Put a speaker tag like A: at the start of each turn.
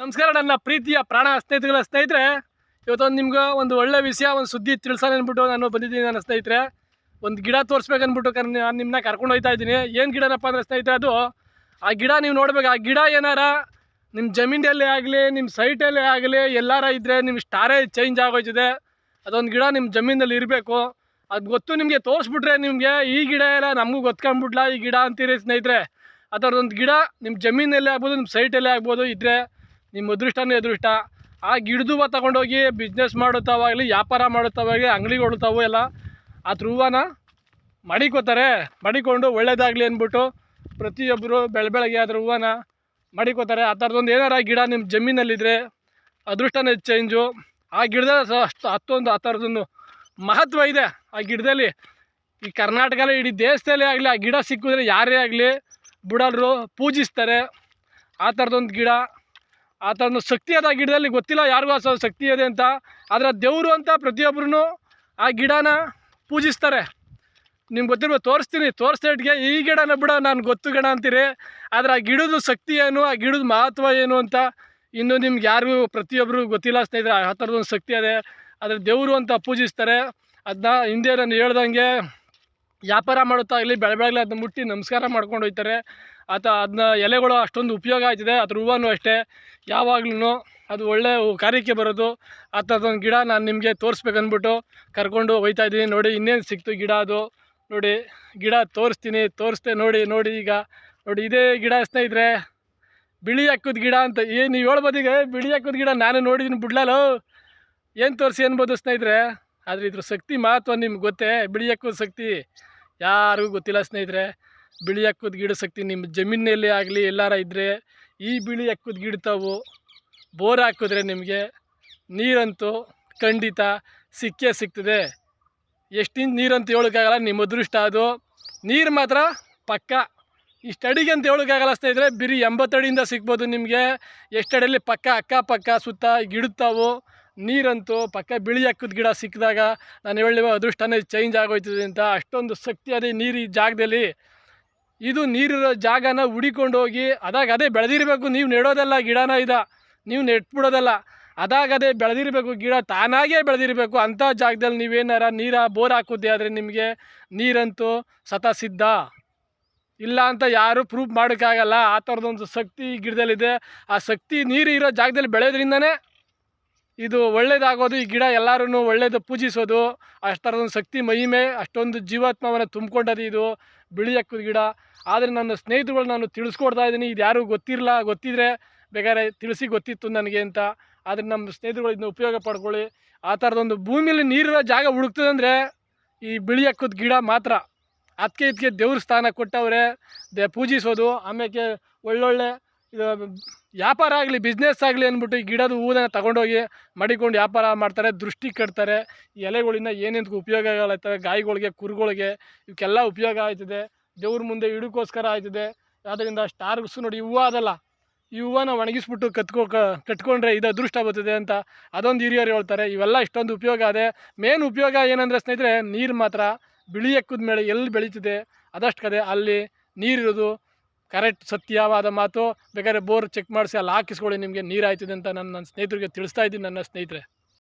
A: ನಮಸ್ಕಾರ, ನನ್ನ ಪ್ರೀತಿಯ ಪ್ರಾಣ ಸ್ನೇಹಿತಗಳ ಸ್ನೇಹಿತರೆ. ಇವತ್ತೊಂದು ನಿಮ್ಗೆ ಒಂದು ಒಳ್ಳೆ ವಿಷಯ, ಒಂದು ಸುದ್ದಿ ತಿಳ್ಸೋಣ ಅಂದ್ಬಿಟ್ಟು ನಾನು ಬಂದಿದ್ದೀನಿ ನನ್ನ ಸ್ನೇಹಿತರೆ. ಒಂದು ಗಿಡ ತೋರಿಸ್ಬೇಕನ್ಬಿಟ್ಟು ಕರ್ ನಾನು ನಿಮ್ಮನ್ನ ಕರ್ಕೊಂಡು ಹೋಗ್ತಾ ಇದ್ದೀನಿ. ಏನು ಗಿಡನಪ್ಪ ಅಂದರೆ ಸ್ನೇಹಿತರೆ ಅದು, ಆ ಗಿಡ ನೀವು ನೋಡ್ಬೇಕು, ಆ ಗಿಡ ಏನಾರ ನಿಮ್ಮ ಜಮೀನಲ್ಲೇ ಆಗಲಿ ನಿಮ್ಮ ಸೈಟಲ್ಲೇ ಆಗಲಿ, ಎಲ್ಲಾರ ಇದ್ದರೆ ನಿಮ್ಮ ಸ್ಟಾರೇ ಚೇಂಜ್ ಆಗೋಯ್ತಿದೆ. ಅದೊಂದು ಗಿಡ ನಿಮ್ಮ ಜಮೀನಲ್ಲಿ ಇರಬೇಕು. ಅದು ಗೊತ್ತು ನಿಮಗೆ ತೋರಿಸ್ಬಿಟ್ರೆ ನಿಮಗೆ, ಈ ಗಿಡ ಎಲ್ಲ ನಮಗೂ ಗೊತ್ಕೊಂಡ್ಬಿಡ್ಲಾ ಈ ಗಿಡ ಅಂತೀರಿ ಸ್ನೇಹಿತರೆ. ಥರದೊಂದು ಗಿಡ ನಿಮ್ಮ ಜಮೀನಲ್ಲೇ ಆಗ್ಬೋದು ನಿಮ್ಮ ಸೈಟಲ್ಲೇ ಆಗ್ಬೋದು ಇದ್ದರೆ ನಿಮ್ಮ ಅದೃಷ್ಟನೇ ಅದೃಷ್ಟ. ಆ ಗಿಡದೂವ ತಗೊಂಡೋಗಿ ಬಿಸ್ನೆಸ್ ಮಾಡುತ್ತಾವಾಗಲಿ ವ್ಯಾಪಾರ ಮಾಡುತ್ತಾವಾಗಲಿ ಅಂಗಡಿಗೆ ತಾವು ಎಲ್ಲ, ಆ ಹೂವನ ಮಡಿಕೋತಾರೆ. ಮಡಿಕೊಂಡು ಒಳ್ಳೇದಾಗಲಿ ಅಂದ್ಬಿಟ್ಟು ಪ್ರತಿಯೊಬ್ಬರು ಬೆಳೆ ಬೆಳಗ್ಗೆ ಅದ್ರ ಹೂವನ ಮಡಿಕೋತಾರೆ. ಆ ಥರದೊಂದು ಏನಾರ ಗಿಡ ನಿಮ್ಮ ಜಮೀನಲ್ಲಿದ್ದರೆ ಅದೃಷ್ಟನೇ ಚೇಂಜು ಆ ಗಿಡದ ಅಷ್ಟು, ಹತ್ತೊಂದು, ಆ ಥರದೊಂದು ಮಹತ್ವ ಇದೆ ಆ ಗಿಡದಲ್ಲಿ. ಈ ಕರ್ನಾಟಕದಲ್ಲಿ, ಇಡೀ ದೇಶದಲ್ಲೇ ಆಗಲಿ, ಆ ಗಿಡ ಸಿಕ್ಕಿದ್ರೆ ಯಾರೇ ಆಗಲಿ, ಬುಡಲ್ರು ಪೂಜಿಸ್ತಾರೆ. ಆ ಥರದೊಂದು ಗಿಡ. ಆ ಥರದ್ದು ಶಕ್ತಿ ಅದ ಗಿಡದಲ್ಲಿ ಗೊತ್ತಿಲ್ಲ, ಯಾರಿಗೂ ಆ ಶಕ್ತಿ ಇದೆ ಅಂತ. ಆದರೆ ದೇವರು ಅಂತ ಪ್ರತಿಯೊಬ್ಬರೂ ಆ ಗಿಡನ ಪೂಜಿಸ್ತಾರೆ. ನಿಮ್ಗೆ ಗೊತ್ತಿರ್ಬೋದು, ತೋರಿಸ್ತೀನಿ ತೋರಿಸ್ತೇಟ್ಗೆ ಈ ಗಿಡನ ಬಿಡ ನಾನು ಗೊತ್ತು ಗಿಡ ಅಂತೀರಿ. ಆದರೆ ಆ ಗಿಡದ ಶಕ್ತಿ ಏನು, ಆ ಗಿಡದ ಮಹತ್ವ ಏನು ಅಂತ ಇನ್ನು ನಿಮ್ಗೆ ಯಾರಿಗೂ ಪ್ರತಿಯೊಬ್ಬರು ಗೊತ್ತಿಲ್ಲ ಸ್ನೇಹಿತರೆ, ಆ ಥರದೊಂದು ಶಕ್ತಿ ಇದೆ ಆದರೆ ದೇವರು ಅಂತ ಪೂಜಿಸ್ತಾರೆ. ಅದನ್ನ ಹಿಂದೆ ನಾನು ಹೇಳ್ದಂಗೆ ವ್ಯಾಪಾರ ಮಾಡುತ್ತಾ ಇಲ್ಲಿ ಬೆಳೆ ಬೆಳಗ್ಗೆ ಅದನ್ನ ಮುಟ್ಟಿ ನಮಸ್ಕಾರ ಮಾಡ್ಕೊಂಡು ಹೋಗ್ತಾರೆ. ಆತ ಅದನ್ನ ಎಲೆಗಳು ಅಷ್ಟೊಂದು ಉಪಯೋಗ ಆಯ್ತಿದೆ, ಅದ್ರ ಹೂವನು ಅಷ್ಟೇ. ಯಾವಾಗ್ಲೂ ಅದು ಒಳ್ಳೆ ಕಾರ್ಯಕ್ಕೆ ಬರೋದು. ಆ ಥರದೊಂದು ಗಿಡ ನಾನು ನಿಮಗೆ ತೋರಿಸ್ಬೇಕಂದ್ಬಿಟ್ಟು ಕರ್ಕೊಂಡು ಹೋಗ್ತಾ ಇದ್ದೀನಿ. ನೋಡಿ, ಇನ್ನೇನು ಸಿಕ್ತು ಗಿಡ ಅದು. ನೋಡಿ, ಗಿಡ ತೋರಿಸ್ತೀನಿ, ತೋರಿಸ್ತೇ, ನೋಡಿ ನೋಡಿ ಈಗ. ನೋಡಿ, ಇದೇ ಗಿಡ ಸ್ನೇಹಿತರೆ, ಬಿಳಿ ಹಾಕೋದು ಗಿಡ ಅಂತ. ಏನು ನೀವು ಹೇಳ್ಬೋದು ಈಗ ಬಿಳಿ ಹಾಕೋದು ಗಿಡ ನಾನು ನೋಡಿದ್ದೀನಿ ಬಿಡ್ಲಲ್ಲ. ಏನು ತೋರಿಸಿ ಅನ್ಬೋದು ಸ್ನೇಹಿತರೆ? ಆದರೆ ಇದ್ರ ಶಕ್ತಿ ಮಹತ್ವ ನಿಮ್ಗೆ ಗೊತ್ತೇ, ಬಿಳಿ ಹಾಕೋದು ಶಕ್ತಿ. ಯಾರಿಗೂ ಗೊತ್ತಿಲ್ಲ ಸ್ನೇಹಿತರೆ, ಬಿಳಿ ಹಕ್ಕದ ಗಿಡ ಶಕ್ತಿ ನಿಮ್ಮ ಜಮೀನಲ್ಲಿ ಆಗಲಿ ಎಲ್ಲಾರ ಇದ್ದರೆ ಈ ಬಿಳಿ ಹಕ್ಕದ ಗಿಡ ತಾವು ಬೋರ್ ಹಾಕಿದ್ರೆ ನಿಮಗೆ ನೀರಂತೂ ಖಂಡಿತ ಸಿಕ್ಕೇ ಸಿಗ್ತದೆ. ಎಷ್ಟು ನೀರಂತ ಹೇಳೋಕ್ಕಾಗಲ್ಲ, ನಿಮ್ಮ ಅದೃಷ್ಟ ಅದು. ನೀರು ಮಾತ್ರ ಪಕ್ಕ. ಇಷ್ಟು ಅಡಿಗೆ ಅಂತ ಹೇಳೋಕ್ಕಾಗಲ್ಲ ಸ್ನೇಹಿತರೆ, ಬಿರಿ ಎಂಬತ್ತಡಿಯಿಂದ ಸಿಗ್ಬೋದು ನಿಮಗೆ. ಎಷ್ಟು ಅಡಿಯಲ್ಲಿ ಪಕ್ಕ, ಅಕ್ಕಪಕ್ಕ ಸುತ್ತ ಗಿಡುತ್ತಾವು ನೀರಂತೂ ಪಕ್ಕ ಬಿಳಿ ಹಾಕಿದ ಗಿಡ ಸಿಕ್ಕಿದಾಗ ನಾನು ಹೇಳಿ ಅದೃಷ್ಟನೇ ಚೇಂಜ್ ಆಗೋಯ್ತದೆ ಅಂತ. ಅಷ್ಟೊಂದು ಶಕ್ತಿ ಅದೇ ನೀರು ಈ ಜಾಗದಲ್ಲಿ. ಇದು ನೀರಿರೋ ಜಾಗನ ಹುಡಿಕೊಂಡು ಹೋಗಿ, ಅದಾಗ ಅದೇ ಬೆಳೆದಿರಬೇಕು. ನೀವು ನೆಡೋದಲ್ಲ, ಗಿಡನ ಇದ. ನೀವು ನೆಟ್ಬಿಡೋದಲ್ಲ. ಅದಾಗ ಅದೇ ಬೆಳೆದಿರಬೇಕು. ಗಿಡ ತಾನಾಗೇ ಬೆಳೆದಿರಬೇಕು. ಅಂಥ ಜಾಗದಲ್ಲಿ ನೀವೇನಾರ ನೀರ ಬೋರ್ ಹಾಕೋದೆ ಆದರೆ ನಿಮಗೆ ನೀರಂತೂ ಸತ ಸಿದ್ಧ. ಇಲ್ಲ ಅಂತ ಯಾರೂ ಪ್ರೂಫ್ ಮಾಡೋಕ್ಕಾಗಲ್ಲ. ಆ ಥರದೊಂದು ಶಕ್ತಿ ಗಿಡದಲ್ಲಿದೆ. ಆ ಶಕ್ತಿ ನೀರು ಇರೋ ಜಾಗದಲ್ಲಿ ಬೆಳೆಯೋದ್ರಿಂದನೇ ಇದು ಒಳ್ಳೇದಾಗೋದು, ಈ ಗಿಡ ಎಲ್ಲರೂ ಒಳ್ಳೇದು ಪೂಜಿಸೋದು, ಅಷ್ಟರದೊಂದು ಶಕ್ತಿ ಮಹಿಮೆ, ಅಷ್ಟೊಂದು ಜೀವಾತ್ಮವನ್ನು ತುಂಬಿಕೊಂಡದು ಇದು ಬಿಳಿ ಹಕ್ಕದ ಗಿಡ. ಆದರೆ ನನ್ನ ಸ್ನೇಹಿತರುಗಳು ನಾನು ತಿಳಿಸ್ಕೊಡ್ತಾ ಇದ್ದೀನಿ, ಇದು ಯಾರಿಗೂ ಗೊತ್ತಿರಲ್ಲ ಗೊತ್ತಿದ್ರೆ ಬೇಕಾದ್ರೆ ತಿಳಿಸಿ ಗೊತ್ತಿತ್ತು ನನಗೆ ಅಂತ. ಆದರೆ ನಮ್ಮ ಸ್ನೇಹಿತರುಗಳು ಇದನ್ನ ಉಪಯೋಗ ಪಡ್ಕೊಳ್ಳಿ. ಆ ಥರದೊಂದು ಭೂಮಿಯಲ್ಲಿ ನೀರಿರೋ ಜಾಗ ಹುಡುಕ್ತದೆ ಅಂದರೆ ಈ ಬಿಳಿ ಹಕ್ಕದ ಗಿಡ ಮಾತ್ರ. ಅದಕ್ಕೆ ಇದಕ್ಕೆ ದೇವ್ರ ಸ್ಥಾನ ಕೊಟ್ಟವ್ರೆ, ದೇ ಪೂಜಿಸೋದು ಆಮೇಲೆ ಒಳ್ಳೊಳ್ಳೆ ವ್ಯಾಪಾರ ಆಗಲಿ ಬಿಸ್ನೆಸ್ ಆಗಲಿ ಅಂದ್ಬಿಟ್ಟು ಈ ಗಿಡದ ಹೂವನ್ನ ತಗೊಂಡೋಗಿ ಮಡಿಕೊಂಡು ವ್ಯಾಪಾರ ಮಾಡ್ತಾರೆ, ದೃಷ್ಟಿ ಕಟ್ತಾರೆ ಎಲೆಗಳಿಂದ ಏನೇನು ಉಪಯೋಗಗಳಾಯ್ತವೆ ಗಾಯಿಗಳಿಗೆ, ಕುರುಗಳಿಗೆ ಇವಕ್ಕೆಲ್ಲ ಉಪಯೋಗ ಆಯ್ತದೆ. ದೇವ್ರ ಮುಂದೆ ಇಡೋಕ್ಕೋಸ್ಕರ ಆಯ್ತದೆ. ಅದರಿಂದ ಸ್ಟಾರ್ಸ್ ನೋಡಿ ಹೂವು ಅದಲ್ಲ. ಈ ಹೂವನ್ನ ಒಣಗಿಸ್ಬಿಟ್ಟು ಕತ್ಕೋ ಕಟ್ಕೊಂಡ್ರೆ ಇದು ಅದೃಷ್ಟ ಬರ್ತದೆ ಅಂತ ಅದೊಂದು ಹಿರಿಯರು ಹೇಳ್ತಾರೆ. ಇವೆಲ್ಲ ಇಷ್ಟೊಂದು ಉಪಯೋಗ ಅದೇ ಮೇನ್ ಉಪಯೋಗ ಏನಂದರೆ ಸ್ನೇಹಿತರೆ, ನೀರು ಮಾತ್ರ. ಬಿಳಿ ಮೇಲೆ ಎಲ್ಲಿ ಬೆಳೀತದೆ, ಅದಷ್ಟು ಕದೆ ಅಲ್ಲಿ ನೀರಿರೋದು ಕರೆಕ್ಟ್ ಸತ್ಯವಾದ ಮಾತು. ಬೇಕಾದ್ರೆ ಬೋರ್ ಚೆಕ್ ಮಾಡಿಸಿ, ಅಲ್ಲಿ ಹಾಕಿಸ್ಕೊಳ್ಳಿ, ನಿಮಗೆ ನೀರು ಆಯ್ತದೆ ಅಂತ ನನ್ನ ನನ್ನ ಸ್ನೇಹಿತರಿಗೆ ತಿಳಿಸ್ತಾ ಇದ್ದೀನಿ, ನನ್ನ ಸ್ನೇಹಿತರೆ.